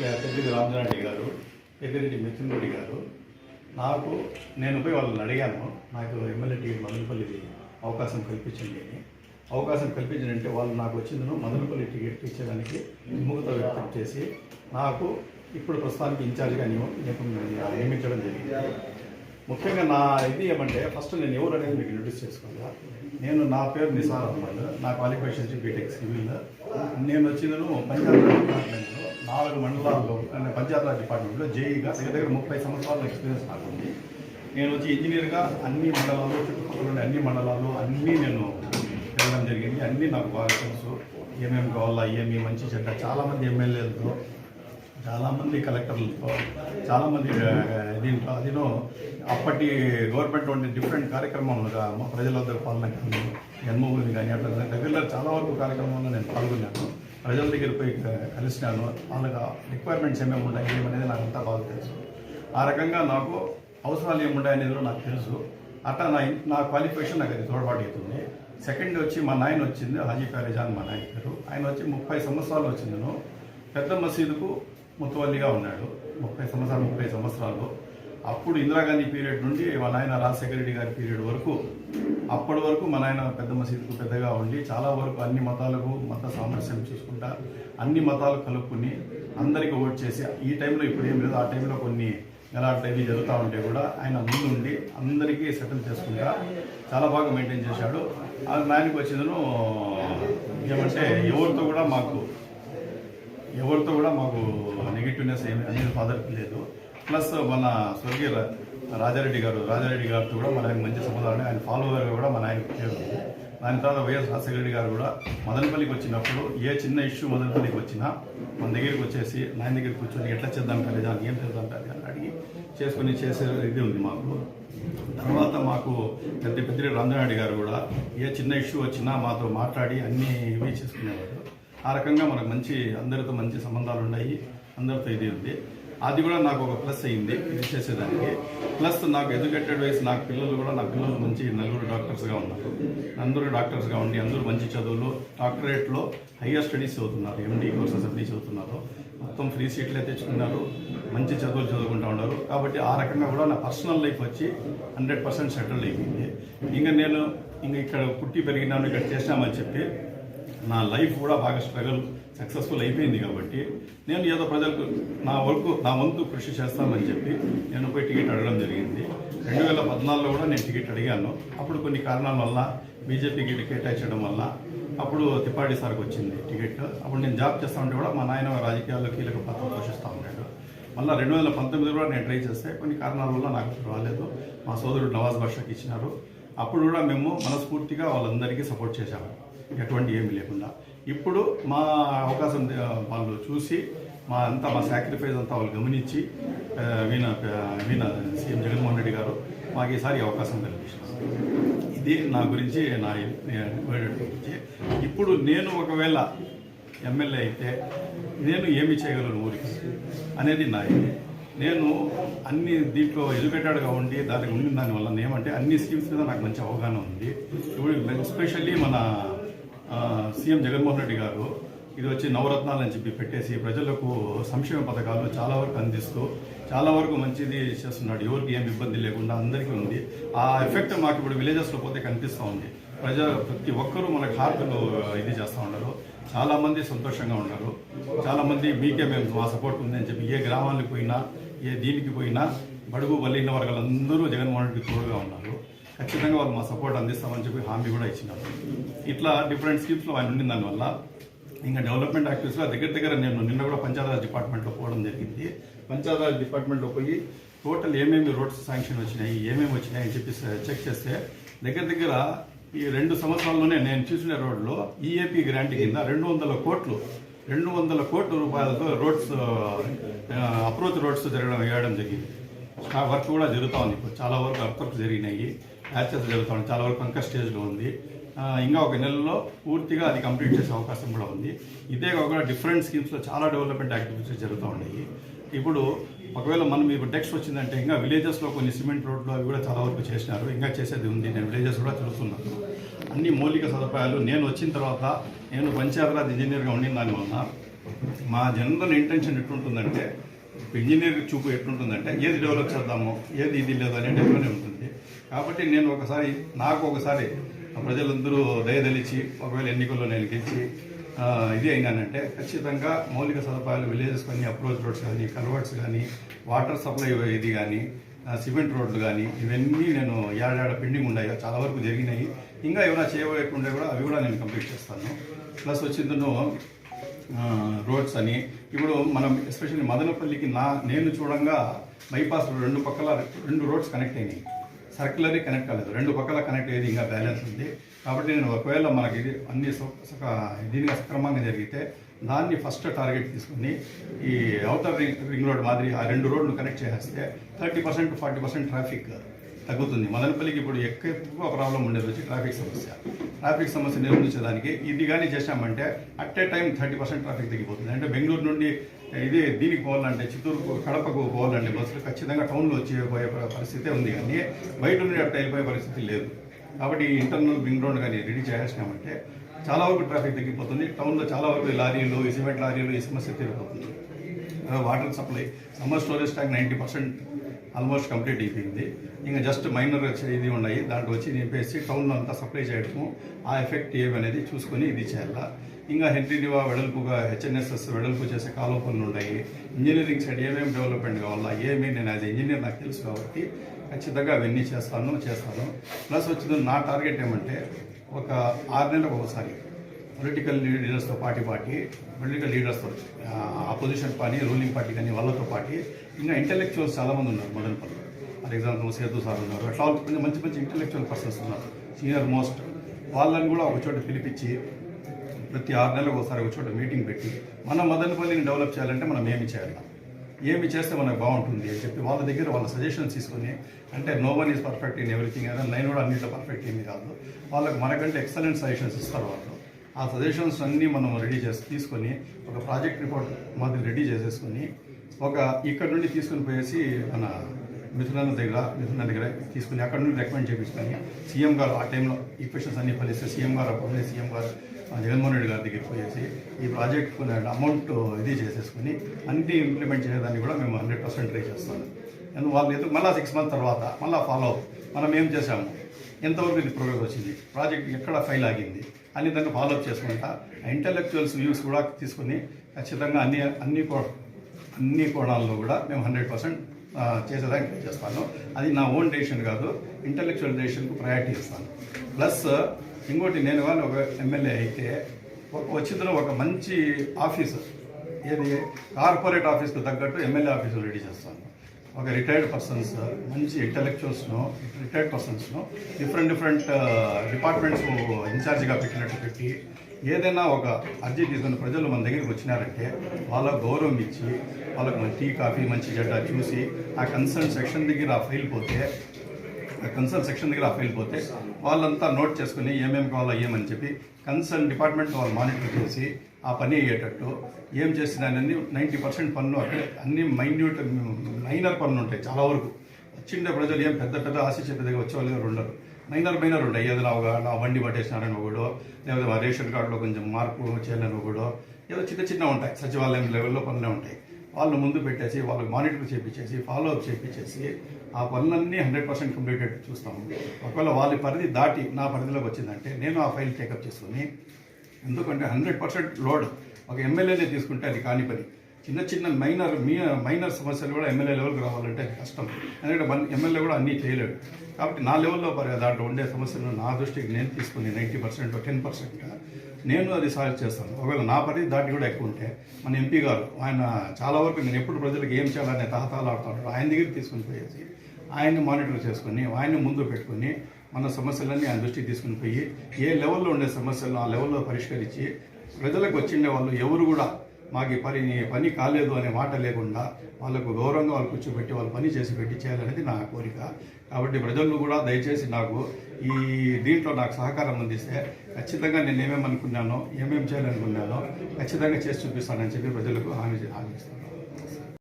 పెద్దిరెడ్డి రామచంద్రెడ్డి గారు పెద్దిరెడ్డి మిథున్ రెడ్డి గారు నాకు నేను పోయి వాళ్ళని అడిగాను నాకు ఎమ్మెల్యే టికెట్ మదనపల్లి అవకాశం కల్పించండి అని. అవకాశం కల్పించడంటే వాళ్ళు నాకు వచ్చిందను మదనపల్లి టికెట్ ఇచ్చేదానికి విముఖత వ్యక్తం చేసి నాకు ఇప్పుడు ప్రస్తుతానికి ఇన్ఛార్జ్గా నియమించడం జరిగింది. ముఖ్యంగా నా ఇది ఏమంటే ఫస్ట్ నేను ఎవరు అనేది మీకు నోటీస్ చేసుకోవాలా? నేను నా పేరు నిసార్ అహ్మద్ నా క్వాలిఫికేషన్ బీటెక్ సివిల్. నేను వచ్చిందను పంజాబ్ డిపార్ట్మెంట్లో నాలుగు మండలాల్లో అంటే పంచాయతీరాజ్ డిపార్ట్మెంట్లో జేఈగా దగ్గర దగ్గర ముప్పై సంవత్సరాల ఎక్స్పీరియన్స్ నాకు ఉంది నేను వచ్చి ఇంజనీర్గా అన్ని మండలాల్లో చుట్టుపక్కల ఉండే అన్ని మండలాల్లో అన్నీ నేను వెళ్ళడం జరిగింది. అన్నీ నాకు బాగా తెలుసు. ఏమేమి కావాలా ఏమి మంచి చెడ్డ. చాలామంది ఎమ్మెల్యేలతో చాలామంది కలెక్టర్లతో చాలామంది దీంట్లో అదినో అప్పటి గవర్నమెంట్ ఉండే డిఫరెంట్ కార్యక్రమాలుగా మా ప్రజల వద్ద పాలన జన్మభూమి కానీ అట్లా దగ్గరలో చాలా వరకు కార్యక్రమాల్లో నేను పాల్గొన్నాను. ప్రజల దగ్గర పోయి కలిసినాను. వాళ్ళకి రిక్వైర్మెంట్స్ ఏమేమి ఉన్నాయి ఏమనేది నాకు అంతా బాగా తెలుసు. ఆ రకంగా నాకు అవసరాలు ఏముంటాయి అనేది కూడా నాకు తెలుసు. అట్లా నా నా క్వాలిఫికేషన్ నాకు అది తోడ్పాటు అవుతుంది సెకండ్ వచ్చి మా నాయన వచ్చింది హాజీ అని మా నాయన పేరు. ఆయన వచ్చి ముప్పై సంవత్సరాలు వచ్చిందను. పెద్ద మసీదుకు ముతవల్లిగా ఉన్నాడు. ముప్పై సంవత్సరాలు ముప్పై సంవత్సరాలు. అప్పుడు ఇందిరాగాంధీ పీరియడ్ నుండి మా నాయన రాజశేఖర రెడ్డి గారి పీరియడ్ వరకు అప్పటి వరకు మా నాయన పెద్ద మసీదుకు పెద్దగా ఉండి చాలా వరకు అన్ని మతాలకు మత సామరస్యం చూసుకుంటా అన్ని మతాలు కలుపుకుని అందరికీ ఓట్ చేసి ఈ టైంలో ఇప్పుడు ఏం లేదు ఆ టైంలో కొన్ని ఎలాంటి ఇవి జరుగుతూ ఉంటే కూడా ఆయన ముందుండి అందరికీ సెటిల్ చేసుకుంటా చాలా బాగా మెయింటైన్ చేశాడు. ఆ నాయనకి వచ్చిందను ఏమంటే ఎవరితో కూడా మాకు ఎవరితో కూడా మాకు నెగిటివ్నెస్ ఏమి అనేది ఫాదర్కి లేదు. ప్లస్ మన స్వర్గీయ రాజారెడ్డి గారు రాజారెడ్డి గారితో కూడా మన ఆయన మంచి సంబంధాలు ఆయన ఫాలోవర్గా కూడా మన ఆయన పేరు. దాని తర్వాత వైఎస్ రాజశేఖర గారు కూడా మదనపల్లికి వచ్చినప్పుడు ఏ చిన్న ఇష్యూ మదనపల్లికి వచ్చినా మన దగ్గరికి వచ్చేసి నాయన దగ్గరికి కూర్చొని ఎట్లా చేద్దాం కలిదా ఏం చేద్దాం కలిదా అని అడిగి చేసుకుని చేసే ఇది ఉంది మాకు. తర్వాత మాకు పెద్ద పెద్దిరెడ్డి రంజనారెడ్డి గారు కూడా ఏ చిన్న ఇష్యూ వచ్చినా మాతో మాట్లాడి అన్నీ ఇవి చేసుకునేవారు. ఆ రకంగా మనకు మంచి అందరితో మంచి సంబంధాలు ఉన్నాయి. అందరితో ఇది ఉంది. అది కూడా నాకు ఒక ప్లస్ అయింది ఇది చేసేదానికి. ప్లస్ నాకు ఎడ్యుకేటెడ్ వయసు నాకు పిల్లలు కూడా నా పిల్లలు మంచి నలుగురు డాక్టర్స్గా ఉన్నారు. అందరూ డాక్టర్స్గా ఉండి అందరూ మంచి చదువులు డాక్టరేట్లో హయ్యర్ స్టడీస్ చదువుతున్నారు ఎండి కోర్సెస్ అన్నీ చదువుతున్నారు. మొత్తం ఫ్రీ సీట్లే తెచ్చుకున్నారు మంచి చదువులు చదువుకుంటూ ఉన్నారు. కాబట్టి ఆ రకంగా కూడా నా పర్సనల్ లైఫ్ వచ్చి హండ్రెడ్ పర్సెంట్ సెటిల్ అయిపోయింది. ఇంకా నేను ఇంకా ఇక్కడ పుట్టి పెరిగినాను ఇక్కడ చేసినామని చెప్పి నా లైఫ్ కూడా బాగా స్ట్రగుల్ సక్సెస్ఫుల్ అయిపోయింది కాబట్టి నేను ఏదో ప్రజలకు నా వరకు నా వంతు కృషి చేస్తామని చెప్పి నేను పోయి టికెట్ అడగడం జరిగింది. రెండు వేల పద్నాలుగులో కూడా నేను టికెట్ అడిగాను. అప్పుడు కొన్ని కారణాల వల్ల బీజేపీకి టికెట్ వల్ల అప్పుడు తిప్పాడి సార్కి వచ్చింది టికెట్. అప్పుడు నేను జాబ్ చేస్తా ఉంటే కూడా మా నాయన రాజకీయాల్లో కీలక పాత్ర పోషిస్తూ ఉన్నాడు. మళ్ళీ రెండు వేల పంతొమ్మిది కూడా నేను ట్రై చేస్తే కొన్ని కారణాల వల్ల నాకు రాలేదు. మా సోదరుడు నవాజ్ బాషాకి ఇచ్చినారు. అప్పుడు కూడా మేము మనస్ఫూర్తిగా వాళ్ళందరికీ సపోర్ట్ చేశాము. ఎటువంటి ఏమీ లేకుండా. ఇప్పుడు మా అవకాశం వాళ్ళు చూసి మా అంతా మా సాక్రిఫైస్ అంతా వాళ్ళు గమనించి వీణ వీణ సీఎం జగన్మోహన్ రెడ్డి గారు మాకు ఈసారి అవకాశం కల్పించారు ఇది నా గురించి నా గురించి. ఇప్పుడు నేను ఒకవేళ ఎమ్మెల్యే అయితే నేను ఏమి చేయగలను ఊరికి అనేది నా ఇది. నేను అన్ని దీంట్లో ఎడ్యుకేటెడ్గా ఉండి దానికి ఉండిన దానివల్ల ఏమంటే అన్ని స్కీమ్స్ మీద నాకు మంచి అవగాహన ఉంది. ఇప్పుడు ఎస్పెషల్లీ మన సీఎం జగన్మోహన్ రెడ్డి గారు ఇది వచ్చి నవరత్నాలు అని చెప్పి పెట్టేసి ప్రజలకు సంక్షేమ పథకాలు చాలా వరకు అందిస్తూ చాలా వరకు మంచిది చేస్తున్నాడు. ఎవరికి ఏం ఇబ్బంది లేకుండా అందరికీ ఉంది. ఆ ఎఫెక్ట్ మాకు ఇప్పుడు విలేజెస్లో పోతే కనిపిస్తూ ఉంది. ప్రజ ప్రతి ఒక్కరూ మన హార్ట్ను ఇది చేస్తూ ఉన్నారు. చాలామంది సంతోషంగా ఉన్నారు. చాలామంది మీకే మేము మా సపోర్ట్ ఉందని చెప్పి ఏ గ్రామానికి పోయినా ఏ దీనికి పోయినా బడుగు బలిన వర్గాలందరూ జగన్మోహన్ రెడ్డి తోడుగా ఉన్నారు. ఖచ్చితంగా వాళ్ళు మా సపోర్ట్ అందిస్తామని చెప్పి హామీ కూడా ఇచ్చినారు. ఇట్లా డిఫరెంట్ స్కీమ్స్లో ఆయన ఉండిన దానివల్ల ఇంకా డెవలప్మెంట్ యాక్టివ్స్లో దగ్గర దగ్గర నేను నిన్న కూడా పంచాయతీరాజ్ డిపార్ట్మెంట్లో పోవడం జరిగింది. పంచాయతీరాజ్ డిపార్ట్మెంట్లో పోయి టోటల్ ఏమేమి రోడ్స్ శాంక్షన్ వచ్చినాయి ఏమేమి వచ్చినాయి అని చెప్పి చెక్ చేస్తే దగ్గర దగ్గర ఈ రెండు సంవత్సరాల్లోనే నేను చూసిన రోడ్లో ఈఏపీ గ్రాంట్ కింద రెండు వందల కోట్లు రెండు వందల కోట్ల రూపాయలతో రోడ్స్ అప్రోచ్ రోడ్స్ జరగడం వేయడం జరిగింది. ఆ వర్క్ కూడా జరుగుతూ ఉంది. ఇప్పుడు చాలా వరకు అర్త్ వర్క్ జరిగినాయి. యాక్సెస్ జరుగుతుంది. చాలా వరకు ఇంకా స్టేజ్లో ఉంది. ఇంకా ఒక నెలలో పూర్తిగా అది కంప్లీట్ చేసే అవకాశం కూడా ఉంది. ఇదే కాకుండా డిఫరెంట్ స్కీమ్స్లో చాలా డెవలప్మెంట్ యాక్టివిటీస్ జరుగుతూ ఉన్నాయి. ఇప్పుడు ఒకవేళ మనం ఇప్పుడు టెక్స్ట్ వచ్చిందంటే ఇంకా విలేజెస్లో కొన్ని సిమెంట్ రోడ్లు అవి కూడా చాలా వరకు చేసినారు. ఇంకా చేసేది ఉంది. నేను విలేజెస్ కూడా తిరుగుతున్నాను అన్ని మౌలిక సదుపాయాలు. నేను వచ్చిన తర్వాత నేను పంచాయతీరాజ్ ఇంజనీర్గా ఉండిన దానివల్ల మా జనరల్ ఇంటెన్షన్ ఎట్లుంటుందంటే ఇంజనీర్ చూపు ఎట్లుంటుందంటే ఏది డెవలప్ చేద్దాము ఏది ఇది లేదు అనేది టైప్లోనే ఉంటుంది. కాబట్టి నేను ఒకసారి నాకు ఒకసారి ప్రజలందరూ దయదలిచి ఒకవేళ ఎన్నికల్లో నేను గెలిచి ఇది అయినానంటే ఖచ్చితంగా మౌలిక సదుపాయాలు విలేజెస్ కానీ అప్రోచ్ రోడ్స్ కానీ కన్వర్ట్స్ కానీ వాటర్ సప్లై ఇది కానీ సిమెంట్ రోడ్లు కానీ ఇవన్నీ నేను ఏడాడ పెండింగ్ ఉన్నాయో. చాలా వరకు జరిగినాయి. ఇంకా ఏమైనా చేయబోయకుండా కూడా అవి కూడా నేను కంప్లీట్ చేస్తాను. ప్లస్ వచ్చిందను రోడ్స్ అని. ఇప్పుడు మనం ఎస్పెషల్లీ మదనపల్లికి నా నేను చూడంగా బైపాస్ రెండు పక్కల రెండు రోడ్స్ కనెక్ట్ అయినాయి. సర్క్యులరీ కనెక్ట్ కాలేదు. రెండు పక్కల కనెక్ట్ అయ్యేది ఇంకా బ్యాలెన్స్ ఉంది. కాబట్టి నేను ఒకవేళ మనకి ఇది అన్ని స- దీనిగా సక్రమంగా జరిగితే దాన్ని ఫస్ట్ టార్గెట్ తీసుకుని ఈ అవుటర్ రింగ్ రింగ్ రోడ్ మాదిరి ఆ రెండు రోడ్లు కనెక్ట్ చేస్తే thirty percent forty percent traffic తగ్గుతుంది. మదనపల్లికి ఇప్పుడు ఎక్కువ ప్రాబ్లం ఉండేది వచ్చి ట్రాఫిక్ సమస్య. ట్రాఫిక్ సమస్య నిర్వహించడానికి ఇది కానీ చేశామంటే at a time thirty percent traffic తగ్గిపోతుంది. అంటే బెంగళూరు నుండి ఇది దీనికి పోవాలంటే చిత్తూరుకు కడపకు పోవాలంటే బస్సులు ఖచ్చితంగా టౌన్లో వచ్చి పోయే పరిస్థితే ఉంది. కానీ బయట నుండి అట్లా వెళ్ళిపోయే పరిస్థితి లేదు. కాబట్టి ఇంటర్నల్ రింగ్ రోడ్ కానీ రెడీ చేసినామంటే చాలా వరకు ట్రాఫిక్ తగ్గిపోతుంది. టౌన్లో చాలా వరకు లారీలు సిమెంట్ లారీలు ఈ సమస్య తీరిపోతుంది. Water supply summer storage tank ninety percent almost complete అయిపోయింది. ఇంకా జస్ట్ మైనర్ ఇది ఉన్నాయి. దాంట్లో వచ్చి నింపేసి టౌన్లో అంతా సప్లై చేయడము. ఆ ఎఫెక్ట్ ఏమి అనేది చూసుకొని ఇది చేయాలా. ఇంకా హెన్రీనివా వెడల్పుగా హెచ్ఎన్ఎస్ఎస్ వెడల్పు చేసే కాలువ పనులు ఉన్నాయి. ఇంజనీరింగ్ సైడ్ ఏమేమి డెవలప్మెంట్ కావాలా ఏమి నేను యాజ్ ఇంజనీర్ నాకు తెలుసు కాబట్టి ఖచ్చితంగా అవన్నీ చేస్తాను చేస్తాను. ప్లస్ వచ్చింది నా టార్గెట్ ఏమంటే ఒక ఆరు నెలలకు ఒకసారి పొలిటికల్ లీడర్స్తో పార్టీ పార్టీ పొలిటికల్ లీడర్స్తో అపోజిషన్ పార్టీ రూలింగ్ పార్టీ కానీ వాళ్ళతో పార్టీ ఇంకా ఇంటెలెక్చువల్స్ చాలామంది ఉన్నారు Madanapalle for example Sethu sir ఉన్నారు. అట్లా కొంచెం మంచి మంచి ఇంటెలెక్చువల్ పర్సన్స్ ఉన్నారు. సీనియర్ మోస్ట్ వాళ్ళని కూడా ఒక చోట పిలిపించి ప్రతి ఆరు నెలలకు ఒకసారి ఒక చోట మీటింగ్ పెట్టి మన మదనపల్లిని డెవలప్ చేయాలంటే మనం ఏమి చేయాలి? ఏమి చేస్తే మనకు బాగుంటుంది అని చెప్పి వాళ్ళ దగ్గర వాళ్ళ సజెషన్స్ తీసుకొని అంటే no one is perfect in everything అయినా నేను కూడా అన్నింటిలో పర్ఫెక్ట్ ఏమీ కాదు. వాళ్ళకి మనకంటే ఎక్సలెంట్ సజెషన్స్ ఇస్తారు వాళ్ళు. ఆ సజెషన్స్ అన్నీ మనం రెడీ చేసి తీసుకొని ఒక ప్రాజెక్ట్ రిపోర్ట్ మాదిరి రెడీ చేసేసుకొని ఒక ఇక్కడ నుండి తీసుకొని పోయేసి మన మిథునన్న దగ్గర మిథున దగ్గర తీసుకుని అక్కడ నుండి రికమెండ్ చేయించుకొని సీఎం గారు ఆ టైంలో ఈ క్వశ్చన్స్ అన్ని పలిస్తే సీఎం గారు అప్పుడే సీఎం గారు జగన్మోహన్ రెడ్డి గారి దగ్గరికి పోయేసి ఈ ప్రాజెక్ట్ అమౌంట్ ఇది చేసేసుకుని అన్ని ఇంప్లిమెంట్ చేసేదాన్ని కూడా మేము హండ్రెడ్ పర్సెంట్ ట్రై చేస్తాము. అండ్ వాళ్ళు ఎదురు మళ్ళీ సిక్స్ మంత్ తర్వాత మళ్ళీ ఫాలో అప్ మనం ఏం చేసాము? ఎంతవరకు ఇది ప్రోగ్రెస్ వచ్చింది? ప్రాజెక్ట్ ఎక్కడ ఫైల్ ఆగింది? అని దాన్ని ఫాలోఅప్ చేసుకుంటా. ఇంటలెక్చువల్స్ వ్యూస్ కూడా తీసుకుని ఖచ్చితంగా అన్ని అన్ని అన్ని కోణాల్లో కూడా మేము హండ్రెడ్ పర్సెంట్ చేసేదానికి ట్రై చేస్తాను. అది నా ఓన్ డెసిషన్ కాదు ఇంటలెక్చువల్ డెసిషన్కు ప్రయారిటీ ఇస్తాను. ప్లస్ ఇంకోటి నేను కానీ ఒక ఎమ్మెల్యే అయితే ఒక వచ్చిన ఒక మంచి ఆఫీసు ఏది? కార్పొరేట్ ఆఫీస్కి తగ్గట్టు ఎమ్మెల్యే ఆఫీసులు రెడీ చేస్తాను. ఒక రిటైర్డ్ పర్సన్స్ మంచి ఇంటలెక్చువల్స్ను రిటైర్డ్ పర్సన్స్ను డిఫరెంట్ డిఫరెంట్ డిపార్ట్మెంట్స్ ఇన్ఛార్జిగా పెట్టినట్టు పెట్టి ఏదైనా ఒక అర్జీ తీసుకున్న ప్రజలు మన దగ్గరికి వచ్చినారంటే వాళ్ళకు గౌరవం ఇచ్చి వాళ్ళకు మంచి టీ కాఫీ మంచి జడ్డ చూసి ఆ కన్సర్న్ సెక్షన్ దగ్గర ఆ ఫైల్ పోతే కన్సర్న్ సెక్షన్ దగ్గర ఆ ఫైల్ పోతే వాళ్ళంతా నోట్ చేసుకుని ఏమేమి కావాలో ఏమని చెప్పి కన్సర్న్ డిపార్ట్మెంట్ వాళ్ళు మానిటర్ చేసి ఆ పని అయ్యేటట్టు. ఏం చేసినానని నైంటీ పర్సెంట్ పనులు అక్కడే అన్ని మైన్యూట్ మైనర్ పనులు ఉంటాయి చాలా వరకు. వచ్చిండే ప్రజలు ఏం పెద్ద పెద్ద ఆశించే పెద్దగా వచ్చే వాళ్ళు ఎవరు ఉండరు. మైనర్ మైనర్ ఉంటాయి. ఏదైనా ఒక నా బండి పట్టేసినారని ఒకడో లేకపోతే మా రేషన్ కార్డులో కొంచెం మార్పు చేయాలని ఒకడో ఏదో చిన్న చిన్న ఉంటాయి. సచివాలయం లెవెల్లో పనులే ఉంటాయి. వాళ్ళు ముందు పెట్టేసి వాళ్ళకి మానిటర్ చేపించేసి ఫాలో అప్ చేపించేసి ఆ పనులన్నీ హండ్రెడ్ పర్సెంట్ కంప్లీటెడ్ చూస్తాము. ఒకవేళ వాళ్ళ పరిధి దాటి నా పరిధిలోకి వచ్చిందంటే నేను ఆ ఫైల్ టేకప్ చేసుకుని ఎందుకంటే హండ్రెడ్ పర్సెంట్ లోడ్. ఒక ఎమ్మెల్యేనే తీసుకుంటే అది కాని పని. చిన్న చిన్న మైనర్ మీ మైనర్ సమస్యలు కూడా ఎమ్మెల్యే లెవెల్కి రావాలంటే అది కష్టం. ఎందుకంటే మన ఎమ్మెల్యే కూడా అన్నీ చేయలేడు. కాబట్టి నా లెవెల్లో మరి దాంట్లో ఉండే సమస్యలను నా దృష్టికి నేను తీసుకుని నైంటీ పర్సెంట్ టెన్ పర్సెంట్ నేను అది సాల్వ్ చేస్తాను. ఒకవేళ నా పరిధి దాటి కూడా ఎక్కువ ఉంటే మన ఎంపీ గారు ఆయన చాలా వరకు నేను ఎప్పుడు ప్రజలకు ఏం చేయాలనే తహతాలాడుతాడు ఆయన దగ్గర తీసుకుని పోయేసి ఆయన్ని మానిటర్ చేసుకుని ఆయన్ని ముందు పెట్టుకొని మన సమస్యలన్నీ ఆయన దృష్టికి తీసుకుని పోయి ఏ లెవెల్లో ఉండే సమస్యలను ఆ లెవెల్లో పరిష్కరించి ప్రజలకు వచ్చిండే వాళ్ళు ఎవరు కూడా మాకు పని పని కాలేదు అనే మాట లేకుండా వాళ్ళకు గౌరవంగా వాళ్ళు కూర్చోబెట్టి వాళ్ళు పని చేసి పెట్టి చేయాలనేది నా కోరిక. కాబట్టి ప్రజలు కూడా దయచేసి నాకు ఈ దీంట్లో నాకు సహకారం అందిస్తే ఖచ్చితంగా నేను ఏమేమి అనుకున్నానో ఏమేమి చేయాలనుకున్నానో ఖచ్చితంగా చేసి చూపిస్తానని చెప్పి ప్రజలకు హామీ హామీ ఇస్తున్నాను.